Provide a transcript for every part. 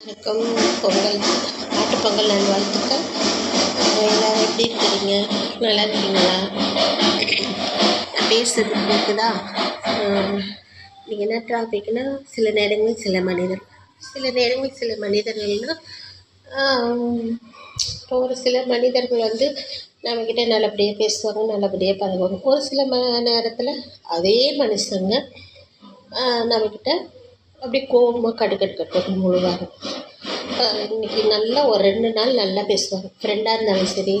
வணக்கம் பொங்கல் மாட்டுப் பொங்கல் நல்வாழ்த்துக்கள். எல்லோரும் எப்படி இருக்கிறீங்க? நல்லா இருக்கீங்களா? நான் கேட்குதா நீங்கள் என்ன டாபிக்னால் சில நேரங்களில் சில மனிதர் சில நேரங்களில் சில மனிதர்கள்னால் இப்போ ஒரு சில மனிதர்கள் வந்து நம்மக்கிட்ட நல்லபடியாக பேசுவாங்க நல்லபடியாக பழகுவாங்க. ஒரு சில ம நேரத்தில் அதே மனுஷங்க நம்மக்கிட்ட அப்படியே கோபமாக கடுக்கடு கடுக்கடுன்னு விழுவாங்க இன்றைக்கி நல்லா ஒரு ரெண்டு நாள் நல்லா பேசுவாங்க. ஃப்ரெண்டாக இருந்தாலும் சரி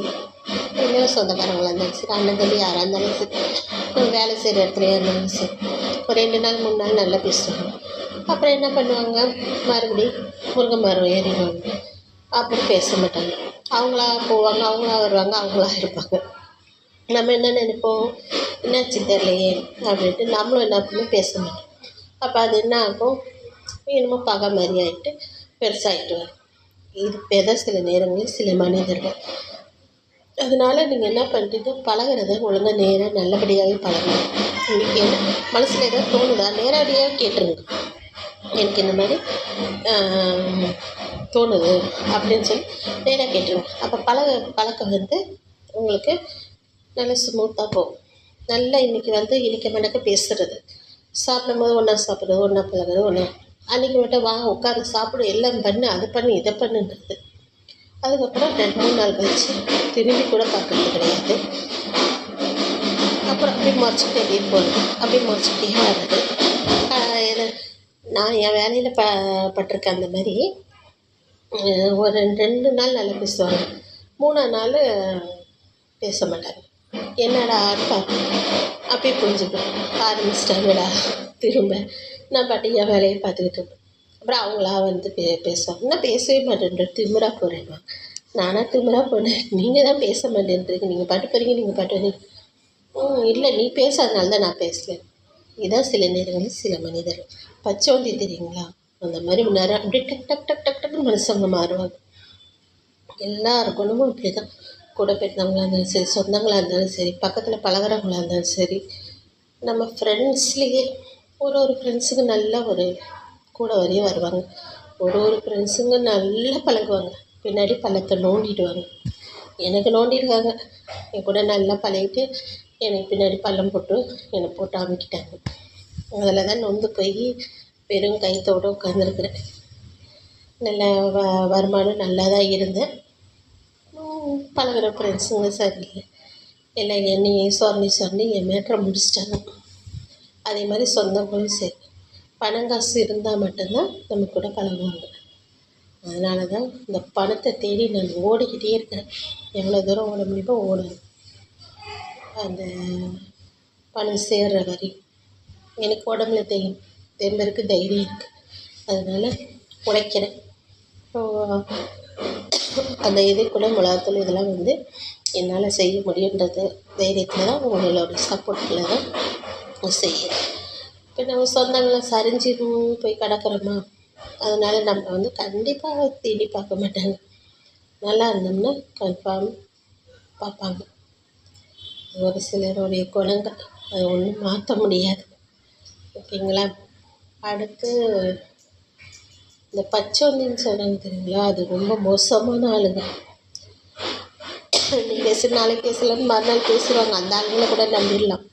இல்லை சொந்தக்காரங்களாக இருந்தாலும் சரி அண்ணன் தம்பி யாராக இருந்தாலும் சரி வேலை செய்கிற இடத்துலையாக இருந்தாலும் சரி ஒரு ரெண்டு நாள் மூணு நாள் நல்லா பேசுவாங்க. அப்புறம் என்ன பண்ணுவாங்க? மறுபடியும் முருங்கை மரம் ஏறிடுவாங்க. அப்புறம் பேச மாட்டாங்க. அவங்களா போவாங்க அவங்களா வருவாங்க அவங்களா இருப்பாங்க. நம்ம என்ன நினைப்போம்? என்னாச்சு தெரியலையே அப்படின்ட்டு நம்மளும் என்ன பண்ணுவோம்? பேச மாட்டோம். அப்போ அது என்ன ஆகும்? என்னமோ பகை மாதிரி ஆகிட்டு பெருசாகிட்டு வரும். இது தான் சில நேரங்களில் சில மனிதர்கள். அதனால நீங்கள் என்ன பண்ணுறீங்க பழகிறத ஒழுங்கா நேராக நல்லபடியாகவே பழகணும். உங்களுக்கு என்ன? மனசில் ஏதாவது தோணுதா? நேரடியாக கேட்டுருங்க. எனக்கு இந்த மாதிரி தோணுது அப்படின்னு சொல்லி நேராக கேட்டுருங்க. அப்போ பழக பழக்கம் வந்து உங்களுக்கு நல்லா ஸ்மூத்தாக போகும். நல்லா இன்றைக்கி வந்து இனிக்க மணக்க பேசுகிறது சாப்பிடும்போது ஒன்றா சாப்பிட்றது ஒன்றா பழகிறது ஒன்றா அன்றைக்கி மட்டும் வா உட்காந்து சாப்பிடு எல்லாம் பண்ணு அதை பண்ணு இதை பண்ணுன்றது. அதுக்கப்புறம் ரெண்டு மூணு நாள் கழிச்சு திரும்பி கூட பார்க்கறது கிடையாது. அப்புறம் அப்படியே முறைச்சிக்கிட்டே வெளியே போகிறது அப்படியே முறைச்சிக்கிட்டே வர்றது. நான் என் வேலையில் ப பட்டிருக்கேன் அந்த மாதிரி. ஒரு ரெண்டு நாள் நல்லா பேசுவாங்க. மூணாவது நாள் பேச மாட்டாங்க. என்னடா அர்த்தம்? அப்படியே புரிஞ்சுப்பேன். ஆரம்பிச்சிட்டாங்கடா திரும்ப. நான் பாட்டு என் வேலையை பார்த்துக்கிட்டு இருப்பேன். அப்புறம் அவங்களா வந்து பே பேசுவாங்க. நான் பேசவே மாட்டேன்ற திமுறா போகிறேன்மா நானாக திமுறா போனேன். நீங்கள் தான் பேச மாட்டேன்றீங்க. நீங்கள் பாட்டு போகிறீங்க நீங்கள் பாட்டு வரீங்க. ம் இல்லை நீ பேசாதனால தான் நான் பேசல இதுதான் சில நேரங்களில் சில மனிதர்கள். பச்சோந்தி தெரியுங்களா? அந்த மாதிரி நேரம் அப்படியே டக் டக் டக் டக் டக்குன்னு மனுஷங்க மாறுவாங்க. எல்லாருக்கும் இப்படி தான் கூட பிறந்தவங்களாக இருந்தாலும் சரி சொந்தங்களாக இருந்தாலும் சரி பக்கத்தில் பழகுறவங்களா இருந்தாலும் சரி நம்ம ஃப்ரெண்ட்ஸ்லேயே ஒரு ஒரு ஃப்ரெண்ட்ஸுக்கு நல்ல ஒரு கூட வரையும் வருவாங்க. ஒரு ஒரு ஃப்ரெண்ட்ஸுங்க நல்லா பழகுவாங்க. பின்னாடி பள்ளத்தை நோண்டிடுவாங்க. எனக்கு நோண்டியிருக்காங்க என் கூட நல்லா பழகிட்டு எனக்கு பின்னாடி பள்ளம் போட்டு என்னை போட்டு அமுக்கிட்டாங்க. அதில் தான் நொந்து போய் வெறும் கைத்தோடு உட்காந்துருக்குறேன் நல்ல வ வருமானம் நல்லா தான் இருந்தேன். பழகுற ஃப்ரெண்ட்ஸுங்க சரியில்லை எல்லாம் என்னையும் சொரணி சொரணி என் மேட்ரை முடிச்சிட்டாங்க. அதே மாதிரி சொந்தங்களும் சரி. பணம் காசு இருந்தால் மட்டும்தான் நம்ம கூட பழகுவாங்க. அதனால தான் இந்த பணத்தை தேடி நான் ஓடிக்கிட்டே இருக்கிறேன் எவ்வளோ தூரம் ஓட முடியுமோ ஓடணும். அந்த பணம் சேர்கிற வரை. எனக்கு உடம்புல தெரியும் தெம்பு தைரியம் இருக்குது அதனால் உழைக்கிறேன். அந்த இது கூட மிளகாத்தூள் இதெல்லாம் வந்து என்னால் செய்ய முடியுன்றது தைரியத்தில் தான் உங்களோட சப்போர்ட்டில் தான் செய்கிறேன் இப்போ நம்ம சொந்தங்களை சரிஞ்சு போய் கிடக்குறோமா? அதனால் நம்ம வந்து கண்டிப்பாக தேடி பார்க்க மாட்டாங்க. நல்லா இருந்தோம்னா கன்ஃபார்ம் பார்ப்பாங்க. ஒரு சிலருடைய குணங்கள் அதை ஒன்றும் மாற்ற முடியாது. ஓகேங்களா? அடுத்து இந்த பச்சோந்தின்னு சொல்கிறாங்க தெரியுங்களா? அது ரொம்ப மோசமான ஆளுங்க. நீ பேசு நாளைக்கு பேசலான்னு மறுநாள் பேசுவாங்க. அந்த ஆளுங்களை கூட நம்பிடலாம்.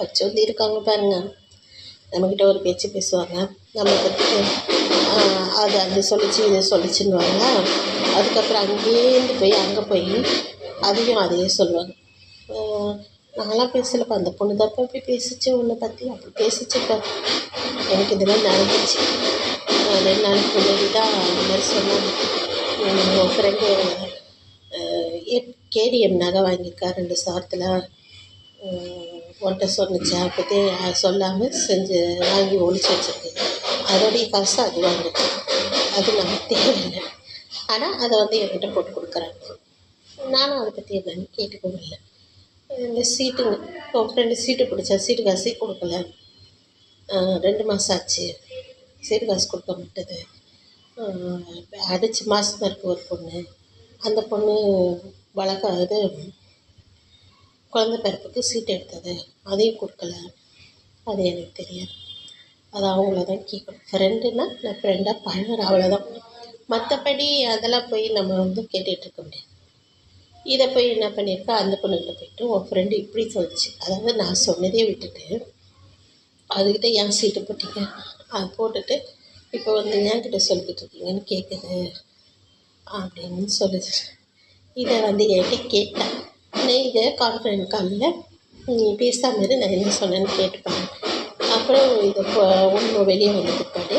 பச்சோந்தி இருக்காங்க பாருங்கள் நம்மக்கிட்ட ஒரு பேச்சு பேசுவாங்க. நம்ம பற்றி அது அது சொல்லிச்சு இதை சொல்லிச்சுன்னுவாங்க. அதுக்கப்புறம் அங்கேருந்து போய் அங்கே போய் அதையும் அதையே சொல்லுவாங்க. நான்லாம் பேசலப்பா. அந்த பொண்ணு தப்பா போய் பேசிச்சு உன்னை பற்றி அப்படி பேசிச்சுப்பா. எனக்கு இதெல்லாம் நடந்துச்சு. ரெண்டு நாளைக்கு முன்னாடி தான் அந்த மாதிரி சொன்னாங்க. உங்கள் ஃப்ரெண்டு கேடிஎம் நகை வாங்கியிருக்கா ரெண்டு சாரத்தில் உன்கிட்ட சொன்னிச்சா. அப்போதே சொல்லாமல் செஞ்சு வாங்கி ஒழிச்சு வச்சுருக்கு அதோடைய காசு அது வாங்குச்சு அது நமக்கு தேவையில்லை. ஆனால் அதை வந்து என்கிட்ட போட்டு கொடுக்குறாங்க. நானும் அதை பற்றி என்னன்னு கேட்டுக்கவும் இல்லை. இந்த சீட்டுங்க உன் ஃப்ரெண்டு சீட்டு பிடிச்சா சீட்டு காசே கொடுக்கல. ரெண்டு மாதம் ஆச்சு. சைடு காசு கொடுக்க மாட்டது. அடித்து மாதமாக இருக்குது ஒரு பொண்ணு. அந்த பொண்ணு வழக்க இது குழந்த பிறப்புக்கு சீட் எடுத்தது. அதையும் கொடுக்கல. அது எனக்கு தெரியாது. அது அவங்கள தான் கேட்கணும். ஃப்ரெண்டுன்னா நான் ஃப்ரெண்டாக பழகுறேன். அவ்வளோதான் மற்றபடி அதெல்லாம் போய் நம்ம வந்து கேட்டுகிட்டு இருக்க முடியாது. இதை போய் என்ன பண்ணியிருக்கா? அந்த பொண்ணுகிட்ட போயிட்டு உன் ஃப்ரெண்டு இப்படி சொல்லிச்சு. அதாவது நான் சொன்னதே விட்டுட்டு அதுக்கிட்ட ஏன் சீட்டு போட்டீங்க? அது போட்டுட்டு இப்போ வந்து என்கிட்ட சொல்லிக்கிட்டு இருக்கீங்கன்னு கேட்குது அப்படின்னு சொல்லுது. இதை வந்து என்கிட்ட கேட்டேன் நான் இதை கான்ஃபரன்ஸ் காலில் நீ பேசாமல் இரு நான் என்ன சொன்னேன்னு கேட்டுப்பாங்க. அப்புறம் இதை ஒன்று வெளியே வந்து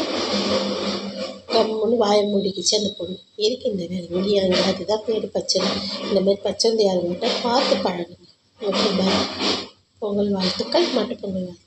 கம்முன்னு வாயை மூடிக்கிச்சு அந்த பொண்ணு. எதுக்கு இந்த வேலை? முடியாங்க அதுதான் பேர் பச்சனை இந்த மாதிரி பச்சந்தையாளங்கள்ட்ட பார்த்து பழகுங்க. ஓகே பாய் பொங்கல் வாழ்த்துக்கள் மட்டும் பொங்கல் வாழ்த்துக்கள்.